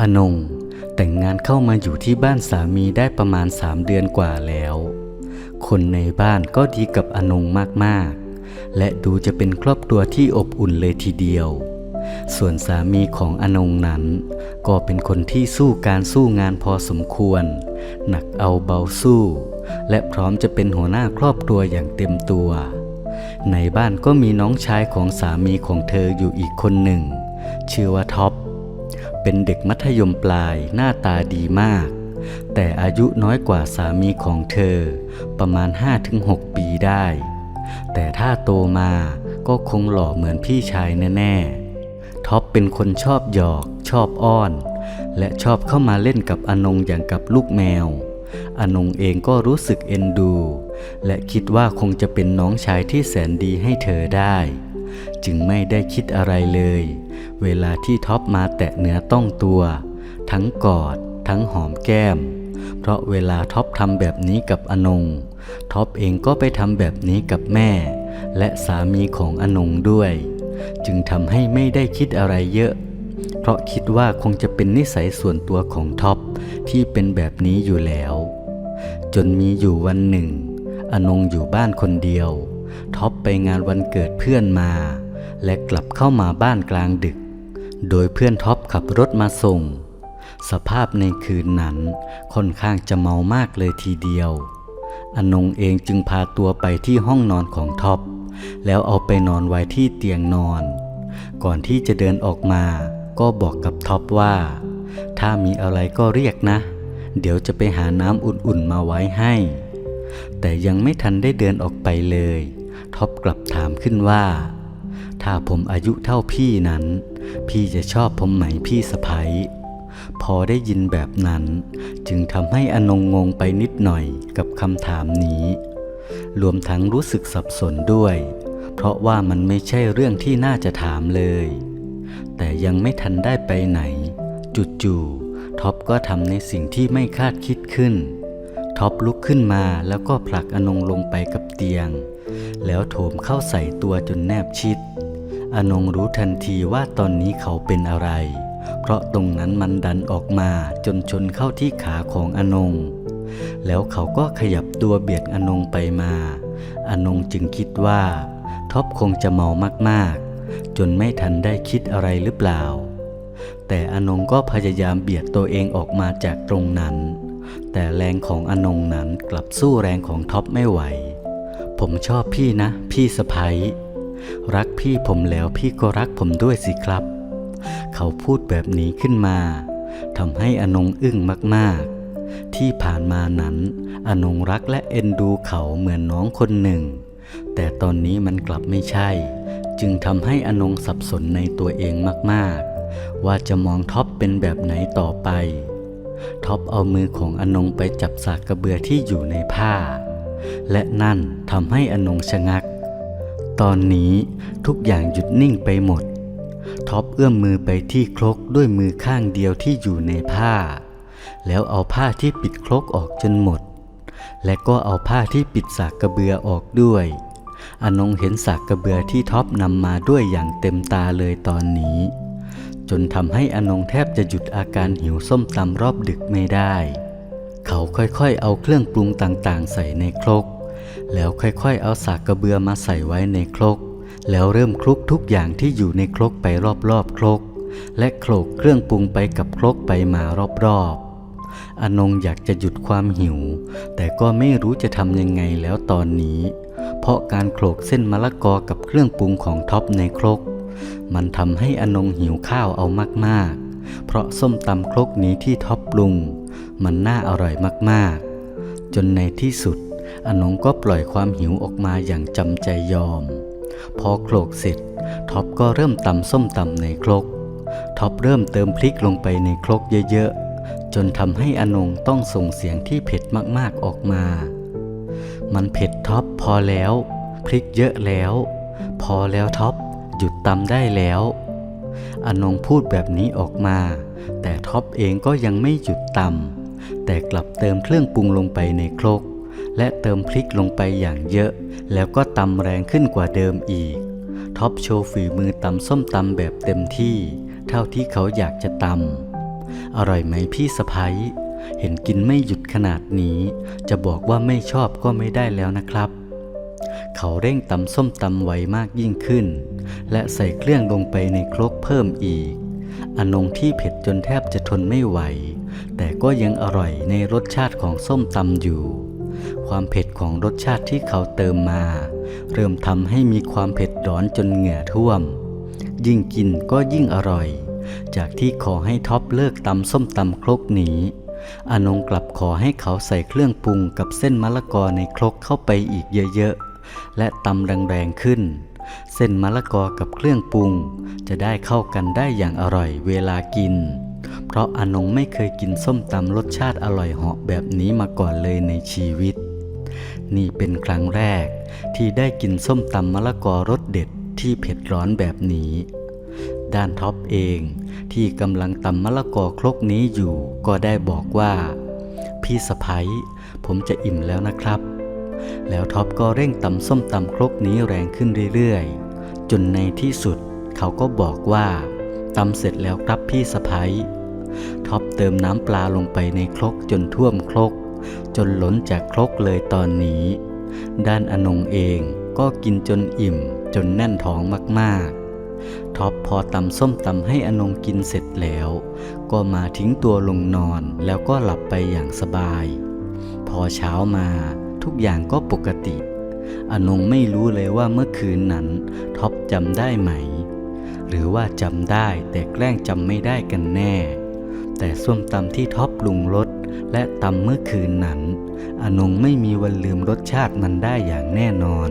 อนงแต่งงานเข้ามาอยู่ที่บ้านสามีได้ประมาณสามเดือนกว่าแล้ว คนในบ้านก็ดีกับอนงมากๆ และดูจะเป็นครอบครัวที่อบอุ่นเลยทีเดียว ส่วนสามีของอนงนั้น ก็เป็นคนที่สู้การสู้งานพอสมควร หนักเอาเบาสู้ และพร้อมจะเป็นหัวหน้าครอบครัวอย่างเต็มตัว ในบ้านก็มีน้องชายของสามีของเธออยู่อีกคนหนึ่ง ชื่อว่าท็อป เป็นเด็กมัธยมปลายหน้าตาดีมาก แต่อายุน้อยกว่าสามีของเธอ ประมาณ 5-6 ปีได้ แต่ถ้าโตมาก็คงหล่อเหมือนพี่ชายแน่ๆ ท็อปเป็นคนชอบหยอก ชอบอ้อน และชอบเข้ามาเล่นกับอนงอย่างกับลูกแมว อนงเองก็รู้สึกเอ็นดู และคิดว่าคงจะเป็นน้องชายที่แสนดีให้เธอได้ จึงไม่ได้คิดอะไรเลย เวลาที่ท็อปมาแตะเนื้อต้องตัว ทั้งกอด ทั้งหอมแก้ม เพราะเวลาท็อปทำแบบนี้กับอนง ท็อปเองก็ไปทำแบบนี้กับแม่ และสามีของอนงด้วย จึงทำให้ไม่ได้คิดอะไรเยอะ เพราะคิดว่าคงจะเป็นนิสัยส่วนตัวของท็อปที่เป็นแบบนี้อยู่แล้ว จนมีอยู่วันหนึ่ง อนงอยู่บ้านคนเดียว ท็อปไปงานวันเกิดเพื่อนมา และกลับเข้ามาบ้านกลางดึก โดยเพื่อนท็อปขับรถมาส่ง สภาพในคืนนั้นค่อนข้างจะเมามากเลยทีเดียว อนงเองจึงพาตัวไปที่ห้องนอนของท็อป แล้วเอาไปนอนไว้ที่เตียงนอน ก่อนที่จะเดินออกมา ก็บอกกับท็อปว่า ถ้ามีอะไรก็เรียกนะ เดี๋ยวจะไปหาน้ำอุ่นๆมาไว้ให้ แต่ยังไม่ทันได้เดินออกไปเลย ท็อปกลับถามขึ้นว่า ถ้าผมอายุเท่าพี่นั้น พี่จะชอบผมไหมพี่สะพ้ยพอได้ยินแบบนั้น จึงทำให้อนงงงไปนิดหน่อยกับคำถามนี้ รวมทั้งรู้สึกสับสนด้วย เพราะว่ามันไม่ใช่เรื่องที่น่าจะถามเลย แต่ยังไม่ทันได้ไปไหน จู่ๆท็อปก็ทำในสิ่งที่ไม่คาดคิดขึ้น ท็อปลุกขึ้นมาแล้วก็ผลักอนงลงไปกับเตียง แล้วโถมเข้าใส่ตัวจนแนบชิด อนงรู้ทันทีว่าตอนนี้เขาเป็นอะไร เพราะตรงนั้นมันดันออกมาจนชนเข้าที่ขาของอนง แล้วเขาก็ขยับตัวเบียดอนงไปมา อนงจึงคิดว่า ท็อปคงจะเมามากๆ จนไม่ทันได้คิดอะไรหรือเปล่า แต่อนงก็พยายามเบียดตัวเองออกมาจากตรงนั้นแต่แรงของอนงนั้นกลับสู้แรงของท็อปไม่ไหว ผมชอบพี่นะ พี่สะพ้ยรักพี่ผมแล้วพี่ก็รักผมด้วยสิครับ เขาพูดแบบนี้ขึ้นมาทำให้อนงอึ้งมากๆ ที่ผ่านมานั้น อนงรักและเอ็นดูเขาเหมือนน้องคนหนึ่ง แต่ตอนนี้มันกลับไม่ใช่ จึงทำให้อนงสับสนในตัวเองมากๆ ว่าจะมองท็อปเป็นแบบไหนต่อไป ท็อปเอามือของอนงไปจับสากกระเบือที่อยู่ในผ้า และนั่นทำให้อนงชะงัก ตอนนี้ทุกอย่างหยุดนิ่งไปหมด ท็อปเอื้อมมือไปที่ครกด้วยมือข้างเดียวที่อยู่ในผ้า แล้วเอาผ้าที่ปิดครกออกจนหมด และก็เอาผ้าที่ปิดสากกระเบือออกด้วย อนงเห็นสากกระเบือที่ท็อปนำมาด้วยอย่างเต็มตาเลยตอนนี้ จนทำให้อนงแทบจะหยุดอาการหิวส้มตำรอบดึกไม่ได้ เขาค่อยๆ เอาเครื่องปรุงต่างๆ ใส่ในครก แล้วค่อยๆ เอาสากกระเบือมาใส่ไว้ในครก แล้วเริ่มคลุกทุกอย่างที่อยู่ในครกไปรอบๆ ครก และโขลกเครื่องปรุงไปกับครกไปมารอบๆ อนงอยากจะหยุดความหิว แต่ก็ไม่รู้จะทำยังไงแล้วตอนนี้ เพราะการโขลกเส้นมะละกอกับเครื่องปรุงของท็อปในครก มันทำให้อนงหิวข้าวเอามากๆ เพราะส้มตำครกนี้ที่ท็อปปรุง มันน่าอร่อยมากๆ จนในที่สุดอนงก็ปล่อยความหิวออกมาอย่างจำใจยอม พอโขลกเสร็จ ท็อปก็เริ่มตำส้มตำในครก ท็อปเริ่มเติมพริกลงไปในครกเยอะๆ จนทำให้อนงต้องส่งเสียงที่เผ็ดมากๆออกมา มันเผ็ดท็อปพอแล้ว พริกเยอะแล้ว พอแล้วท็อปหยุดตำได้แล้วอนงพูดแบบนี้ออกมา แต่ท็อปเองก็ยังไม่หยุดตำ แต่กลับเติมเครื่องปรุงลงไปในครก และเติมพริกลงไปอย่างเยอะ แล้วก็ตำแรงขึ้นกว่าเดิมอีก ท็อปโชว์ฝีมือตำส้มตำแบบเต็มที่ เท่าที่เขาอยากจะตำอร่อยไหมพี่สะพ้ยเห็นกินไม่หยุดขนาดนี้ จะบอกว่าไม่ชอบก็ไม่ได้แล้วนะครับ เขาเร่งตำส้มตำไวมากยิ่งขึ้น และใส่เครื่องลงไปในครกเพิ่มอีก อนงที่เผ็ดจนแทบจะทนไม่ไหว แต่ก็ยังอร่อยในรสชาติของส้มตำอยู่ ความเผ็ดของรสชาติที่เขาเติมมา เริ่มทำให้มีความเผ็ดร้อนจนเหงื่อท่วม ยิ่งกินก็ยิ่งอร่อย จากที่ขอให้ท็อปเลิกตำส้มตำครกนี้อนงกลับขอให้เขาใส่เครื่องปรุงกับเส้นมะละกอในครกเข้าไปอีกเยอะๆ และตำแรงๆขึ้น เส้นมะละกอกับเครื่องปรุง จะได้เข้ากันได้อย่างอร่อยเวลากิน เพราะอนงไม่เคยกินส้มตำรสชาติอร่อยเหาะแบบนี้มาก่อนเลยในชีวิต นี่เป็นครั้งแรก ที่ได้กินส้มตำมะละกอรสเด็ดที่เผ็ดร้อนแบบนี้ ด้านท็อปเองที่กำลังตำมะละกอครกนี้อยู่ก็ได้บอกว่า พี่สะพ้ยผมจะอิ่มแล้วนะครับ แล้วท็อปก็เร่งตำส้มตำครกนี้แรงขึ้นเรื่อยๆ จนในที่สุดเขาก็บอกว่าตำเสร็จแล้วครับพี่สะพ้ยท็อปเติมน้ำปลาลงไปในครกจนท่วมครก จนล้นจากครกเลยตอนนี้ ด้านอนงเองก็กินจนอิ่มจนแน่นท้องมากๆ ท็อปพอตำส้มตำให้อนงกินเสร็จแล้ว ก็มาทิ้งตัวลงนอนแล้วก็หลับไปอย่างสบาย พอเช้ามา ทุกอย่างก็ปกติ อนงไม่รู้เลยว่าเมื่อคืนนั้นท็อปจำได้ไหม หรือว่าจำได้แต่แกล้งจำไม่ได้กันแน่ แต่ส้มตำที่ท็อปปรุงรสและตำเมื่อคืนนั้น อนงไม่มีวันลืมรสชาติมันได้อย่างแน่นอน